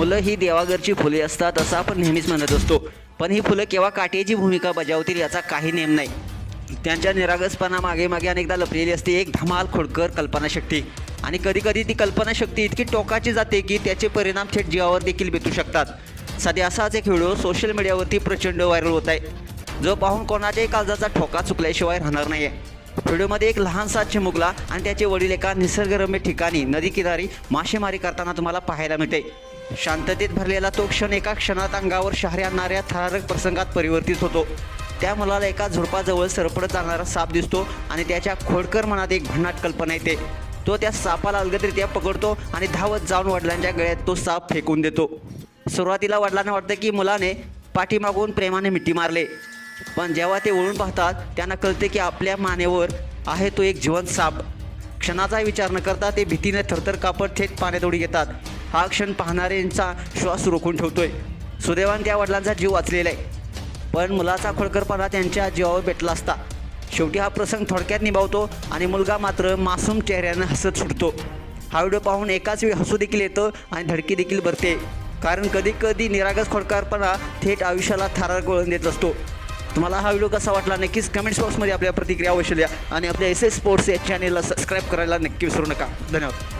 मुलं ही देवाघरची फुले असतात असं आपण नेहमीच म्हणत असतो. पण ही फुलं केव्हा काटेची भूमिका बजावतील याचा काही नेम नाही. त्यांच्या निरागसपणा मागे मागे अनेकदा लपलेली असते. एक धमाल खोडकर कल्पनाशक्ती. आणि कधीकधी ती कल्पनाशक्ती इतकी टोकाची जाते की त्याचे परिणाम थेट जीवावर देखील बेतू शकतात. सध्या असाच एक व्हिडिओ सोशल मीडियावरती प्रचंड व्हायरल होत आहे. जो पाहून कोणाच्याही काळजाचा ठोका चुकल्याशिवाय राहणार नाही आहे व्हिडिओमध्ये एक लहानसा चिमुकला आणि त्याचे वडील एका निसर्गरम्य ठिकाणी नदी किनारी मासेमारी करताना तुम्हाला पाहायला मिळते. शांततेत भरलेला तो क्षण एका क्षणात अंगावर शहरे आणणाऱ्या थरारक प्रसंगात परिवर्तित होतो. त्या मुलाला एका झुडपाजवळ सरपडत जाणारा साप दिसतो आणि त्याच्या खोडकर मनात एक भन्नाट कल्पना येते. तो त्या सापाला अलगदरित्या पकडतो आणि धावत जाऊन वडिलांच्या गळ्यात तो साप फेकून देतो. सुरुवातीला वडिलांना वाटतं की मुलाने पाठीमागून प्रेमाने मिठी मारले. पण जेव्हा ते वळून पाहतात त्यांना कळते की आपल्या मानेवर आहे तो एक जिवंत साप. क्षणाचा विचार न करता ते भीतीने थरथर कापड थेट पाण्यात उडी घेतात. हा क्षण पाहणाऱ्यांचा श्वास रोखून ठेवतोय. सुदैवान त्या वडिलांचा जीव वाचलेला आहे पण मुलाचा खोडकरपणा त्यांच्या जीवावर भेटला असता. शेवटी हा प्रसंग थोडक्यात निभावतो आणि मुलगा मात्र मासूम चेहऱ्यानं हसत सुटतो. हा व्हिडिओ पाहून एकाच वेळी हसू देखील येतं आणि धडकी देखील भरते. कारण कधी कधी निरागस खोडकारपणा थेट आयुष्याला थारार गळून देत असतो. तुम्हाला हा व्हिडिओ कसा वाटला नक्कीच कमेंट्स बॉक्समध्ये आपल्या प्रतिक्रिया अवश्य द्या आणि आपल्या एस एस स्पोर्ट्स या चॅनेलला सबस्क्राईब करायला नक्की विसरू नका. धन्यवाद.